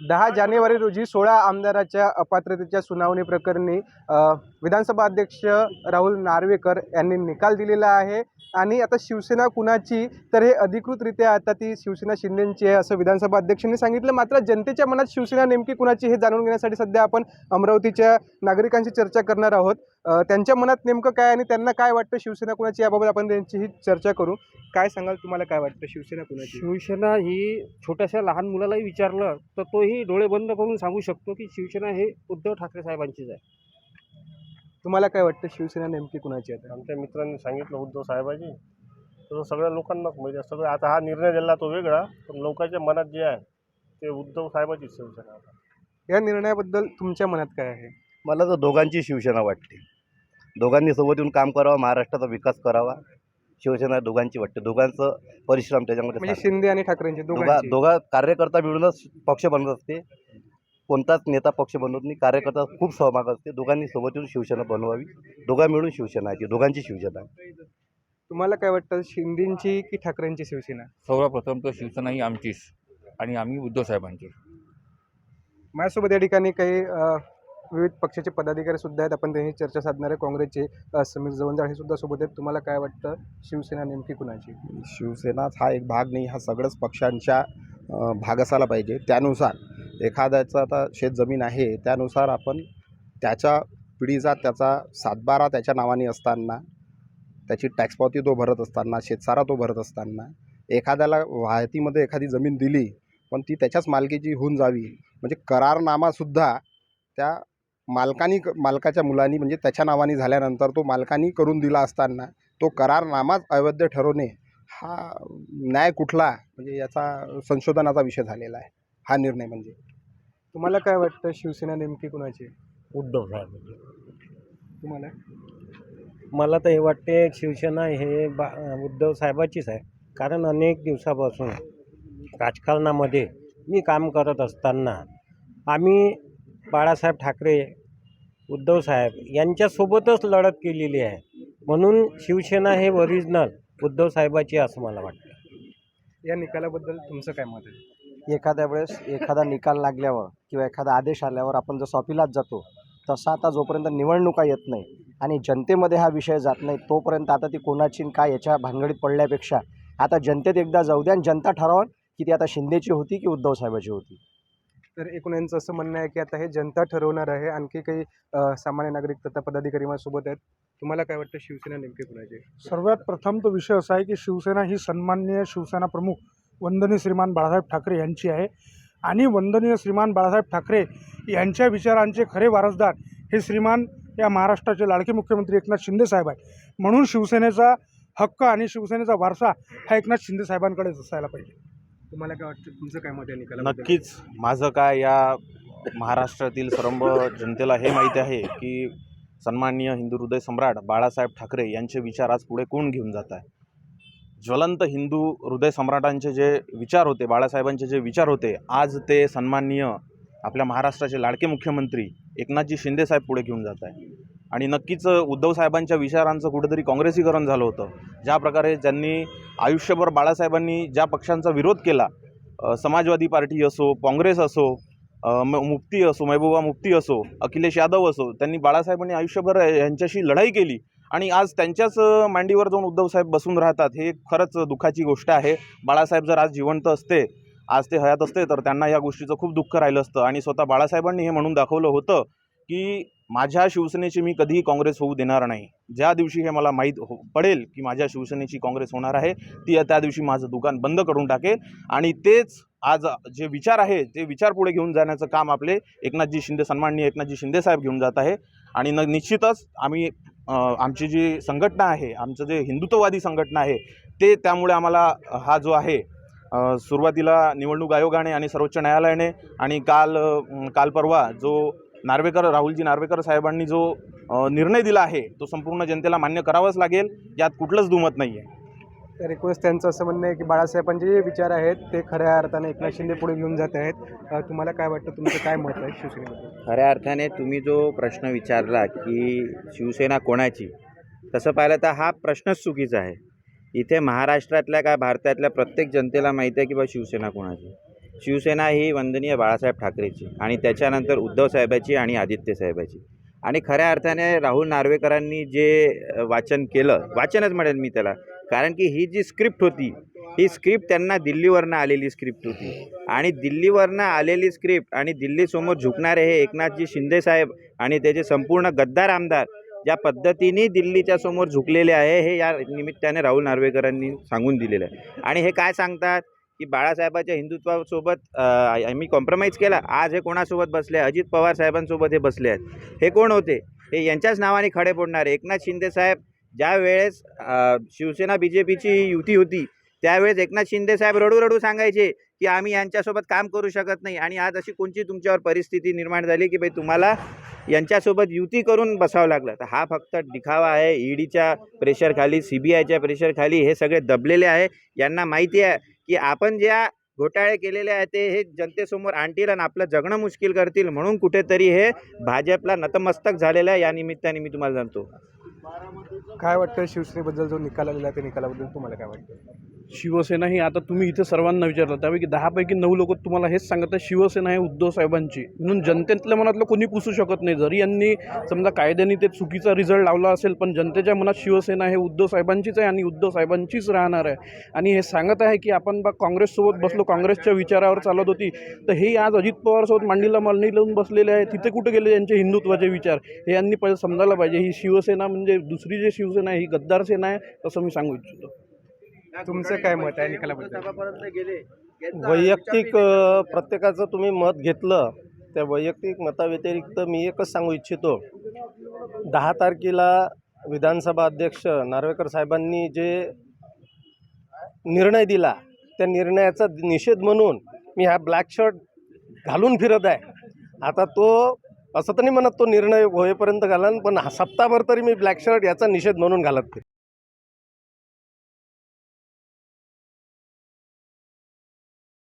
दहा जानेवारी रोजी सोळा आमदाराच्या अपात्रतेच्या सुनावणी प्रकरणी विधानसभा अध्यक्ष राहुल नार्वेकर यांनी निकाल दिलेला आहे. आणि आता शिवसेना कुणाची? तर हे अधिकृतरित्या आता ती शिवसेना शिंदेची आहे असं विधानसभा अध्यक्षांनी सांगितलं. मात्र जनतेच्या मनात शिवसेना नेमकी कुणाची हे जाणून घेण्यासाठी सध्या आपण अमरावतीच्या नागरिकांशी चर्चा करणार आहोत. त्यांच्या मनात नेमकं काय आणि त्यांना काय वाटतं शिवसेना कुणाची याबाबत आपण त्यांची ही चर्चा करू. काय सांगाल तुम्हाला काय वाटतं शिवसेना कुणाची? शिवसेना ही छोट्याशा लहान मुलालाही विचारलं तर तोही डोळे बंद करून सांगू शकतो की शिवसेना हे उद्धव ठाकरे साहेबांचीच आहे. तुम्हाला काय वाटतं शिवसेना नेमकी कुणाची आहे आमच्या मित्रांनी सांगितलं उद्धव साहेबांनी. तर सगळ्या लोकांनाच माहिती आहे. सगळं आता हा निर्णय दिला तो वेगळा पण लोकांच्या मनात जे आहे ते उद्धव साहेबाचीच शिवसेना आता. या निर्णयाबद्दल तुमच्या मनात काय आहे? मला तर दोघांची शिवसेना वाटते. दोघांनी सोबत येऊन काम करावं महाराष्ट्राचा विकास करावा शिवसेना दोघांची वाटते. दोघांचं परिश्रम त्याच्यामध्ये म्हणजे शिंदे आणि ठाकरेंची दोघा दोघांची. दोघा कार्यकर्ता मिळूनच पक्ष बनत असते. कोणताच नेता पक्ष बनवत नाही. कार्यकर्ता खूप सहभाग असते. दोघांनी सोबत येऊन शिवसेना बनवावी. दोघा मिळून शिवसेना आहे. ती दोघांची शिवसेना आहे. तुम्हाला काय वाटतं शिंदेची की ठाकरेंची शिवसेना? सर्वप्रथम तर शिवसेना ही आमचीच. आणि आम्ही उद्धव साहेबांची माझ्यासोबत या ठिकाणी काही विविध पक्षाचे पदाधिकारी सुद्धा आहेत. आपण त्यांची चर्चा साधणारे काँग्रेसचे समीर जवंजाळ हे सुद्धा सोबत आहेत. तुम्हाला काय वाटतं? शिवसेना नेमकी कुणाची? शिवसेनाच हा एक भाग नाही. हा सगळंच पक्षांच्या भाग असायला पाहिजे. त्यानुसार एखाद्याचं आता शेत जमीन आहे. त्यानुसार आपण त्याच्या पिढीचा त्याचा सातबारा त्याच्या नावाने असताना त्याची टॅक्स पावती तो भरत असताना शेतसारा तो भरत असताना एखाद्याला वाहतीमध्ये एखादी जमीन दिली पण ती त्याच्याच मालकीची होऊन जावी. म्हणजे करारनामासुद्धा त्या मालकानी मालकाच्या मुलांनी म्हणजे त्याच्या नावाने झाल्यानंतर तो मालकानी करून दिला असताना तो करारनामाच अवैध ठरवणे हा न्याय कुठला? म्हणजे याचा संशोधनाचा विषय झालेला आहे. हा निर्णय म्हणजे. तुम्हाला काय वाटतं? शिवसेना नेमकी कुणाची? उद्धव साहेब तुम्हाला? मला तर हे वाटते शिवसेना हे बा उद्धव साहेबाचीच आहे. कारण अनेक दिवसापासून राजकारणामध्ये मी काम करत असताना आम्ही बाळासाहेब ठाकरे उद्धव साहेब यांच्यासोबतच लढत केलेली आहे. म्हणून शिवसेना हे ओरिजिनल उद्धव साहेबाची आहे असं मला वाटतं. या निकालाबद्दल तुमचं काय मत आहे? एखाद्या वेळेस एखादा निकाल लागल्यावर किंवा एखादा आदेश आल्यावर आपण जसं अपिलात जातो तसा आता जोपर्यंत निवडणुका येत नाही आणि जनतेमध्ये हा विषय जात नाही तोपर्यंत आता ती कोणाची काय याच्या भानगडीत पडल्यापेक्षा आता जनतेत एकदा जाऊ द्या आणि जनता ठरवून की ती आता शिंदेची होती की उद्धव साहेबाची होती. तर एकूण यांचं असं म्हणणं आहे की आता हे जनता ठरवणार आहे. आणखी काही सामान्य नागरिक तथा पदाधिकारी माझ्यासोबत आहेत. तुम्हाला काय वाटतं शिवसेना नेमकी कुणाची सर्वात प्रथम तो विषय असा आहे की शिवसेना ही सन्माननीय शिवसेना प्रमुख वंदनीय श्रीमान बाळासाहेब ठाकरे यांची आहे. आणि वंदनीय श्रीमान बाळासाहेब ठाकरे यांच्या विचारांचे खरे वारसदार हे श्रीमान या महाराष्ट्राचे लाडके मुख्यमंत्री एकनाथ शिंदे साहेब आहे म्हणून शिवसेनेचा हक्क आणि शिवसेनेचा वारसा हा एकनाथ शिंदे साहेबांकडेच असायला पाहिजे. तुम्हाला काय वाटतं? तुमचं काय मत आहे निकालाबद्दल? नक्कीच. माझं काय या महाराष्ट्रातील सर्व जनतेला हे माहीत आहे की सन्माननीय हिंदू हृदय सम्राट बाळासाहेब ठाकरे यांचे विचार आज पुढे कोण घेऊन जात आहे? ज्वलंत हिंदू हृदय सम्राटांचे जे विचार होते बाळासाहेबांचे जे विचार होते आज ते सन्माननीय आपल्या महाराष्ट्राचे लाडके मुख्यमंत्री एकनाथजी शिंदेसाहेब पुढे घेऊन जात आहे. आणि नक्कीच उद्धव साहेबांच्या विचारांचं कुठेतरी काँग्रेसीकरण झालं होतं. ज्या प्रकारे ज्यांनी आयुष्यभर बाळासाहेबांनी ज्या पक्षांचा विरोध केला समाजवादी पार्टी असो काँग्रेस असो म- मुफ्ती असो महबूबा मुफ्ती असो अखिलेश यादव असो त्यांनी बाळासाहेबांनी आयुष्यभर यांच्याशी लढाई केली. आणि आज त्यांच्याच मांडीवर जाऊन उद्धवसाहेब बसून राहतात हे खरंच दुःखाची गोष्ट आहे. बाळासाहेब जर आज जिवंत असते आज ते हयात असते तर त्यांना या गोष्टीचं खूप दुःख राहिलं असतं. आणि स्वतः बाळासाहेबांनी हे म्हणून दाखवलं होतं की माझ्या शिवसेनेची मी कधीही काँग्रेस होऊ देणार नाही. ज्या दिवशी हे मला माहीत हो पडेल की माझ्या शिवसेनेची काँग्रेस होणार आहे ती त्या दिवशी माझं दुकान बंद करून टाकेल आणि तेच आज जे विचार आहे ते विचार पुढे घेऊन जाण्याचं काम आपले एकनाथजी शिंदे सन्माननीय एकनाथजी शिंदे साहेब घेऊन जात आहे. आणि न निश्चितच आम्ही आमची जी संघटना आहे आमचं जे हिंदुत्ववादी संघटना आहे ते त्यामुळे आम्हाला हा जो आहे सुरुवातीला निवडणूक आयोगाने आणि सर्वोच्च न्यायालयाने आणि काल काल परवा जो नार्वेकर राहुलजी नार्वेकर साहेबांनी जो निर्णय दिला आहे तो संपूर्ण जनतेला मान्य करावाच लागेल. यात कुठलंच दुमत नाही आहे तर एकूणच त्यांचं असं म्हणणं आहे की बाळासाहेबांचे जे विचार आहेत ते खऱ्या अर्थाने एकनाथ शिंदे पुढे घेऊन जात आहेत. तुम्हाला काय वाटतं? तुमचं काय मत आहे शिवसेनेबद्दल? खऱ्या अर्थाने तुम्ही जो प्रश्न विचारला की शिवसेना कोणाची तसं पाहिलं तर हा प्रश्नच चुकीचा आहे. इथे महाराष्ट्रातल्या काय भारतातल्या प्रत्येक जनतेला माहिती आहे की बा शिवसेना कोणाची. शिवसेना ही वंदनीय बाळासाहेब ठाकरेची आणि त्याच्यानंतर उद्धव साहेबाची आणि आदित्य साहेबाची. आणि खऱ्या अर्थाने राहुल नार्वेकरांनी जे वाचन केलं वाचनच म्हणेल मी त्याला कारण की ही जी स्क्रिप्ट होती ही स्क्रिप्ट त्यांना दिल्लीवरनं आलेली स्क्रिप्ट होती. आणि दिल्लीवरनं आलेली स्क्रिप्ट आणि दिल्लीसमोर झुकणारे हे एकनाथजी शिंदे साहेब आणि त्याचे संपूर्ण गद्दार आमदार ज्या पद्धतीने दिल्लीच्या समोर झुकलेले आहे हे या निमित्ताने राहुल नार्वेकरांनी सांगून दिलेलं आहे. आणि हे काय सांगतात? की बाळासाहेबाच्या हिंदुत्वासोबत मी आम्ही कॉम्प्रोमाइज केला. आज हे कोणासोबत बसले आहे? अजित पवार साहेबांसोबत हे बसले आहेत. हे कोण होते? हे यांच्याच नावाने खडे फोडणारे. एकनाथ शिंदे साहेब ज्या वेळेस शिवसेना बी जे पीची युती होती त्यावेळेस एकनाथ शिंदे साहेब रडू रडू सांगायचे की आम्ही यांच्यासोबत काम करू शकत नाही आणि आज अशी कोणची तुमच्यावर परिस्थिती निर्माण झाली की भाई तुम्हाला यांच्यासोबत युती करून बसावं लागलं? तर हा फक्त दिखावा आहे. ईडीच्या प्रेशरखाली सी बी आयच्या प्रेशरखाली हे सगळे दबलेले आहे. यांना माहिती आहे की आपण ज्या घोटाळे केलेले आहे ते हे जनतेसमोर आणतील आणि आपलं जगणं मुश्किल करतील म्हणून कुठेतरी हे भाजपला नतमस्तक झालेलं आहे या निमित्ताने मी तुम्हाला सांगतो. काय वाटतं शिवसेनेबद्दल जो निकाल आलेला आहे त्या निकालाबद्दल तुम्हाला काय वाटतं शिवसेना ही आता तुम्ही इथे सर्वांना विचारलं त्यापैकी दहापैकी नऊ लोक तुम्हाला हेच सांगत आहे शिवसेना आहे उद्धव साहेबांची. म्हणून जनतेतल्या मनातलं कोणी पुसू शकत नाही. जरी यांनी समजा कायद्याने ते चुकीचा रिझल्ट लावला असेल पण जनतेच्या मनात शिवसेना हे उद्धव साहेबांचीच आहे आणि उद्धव साहेबांचीच राहणार आहे. आणि हे सांगत आहे की आपण बा काँग्रेससोबत बसलो काँग्रेसच्या विचारावर चालत होती. तर हे आज अजित पवारसोबत मांडीला मांडणी लावून बसलेले आहे तिथे कुठे गेले यांचे हिंदुत्वाचे विचार? हे यांनी पहिले समजायला पाहिजे. ही शिवसेना म्हणजे दुसरी जी शिवसेना आहे ही गद्दार सेना आहे असं मी सांगू इच्छितो. तुमचं काय मत आहे निकालाबद्दल वैयक्तिक प्रत्येकाचं तुम्ही मत घेतलं त्या वैयक्तिक मताव्यतिरिक्त मी एकच सांगू इच्छितो. दहा तारखेला विधानसभा अध्यक्ष नार्वेकर साहेबांनी जे निर्णय दिला त्या निर्णयाचा निषेध म्हणून मी हा ब्लॅक शर्ट घालून फिरत आहे. आता तो असं तर नाही म्हणत तो निर्णय होईपर्यंत घालन पण हा सप्ताभर तरी मी ब्लॅक शर्ट याचा निषेध म्हणून घालत.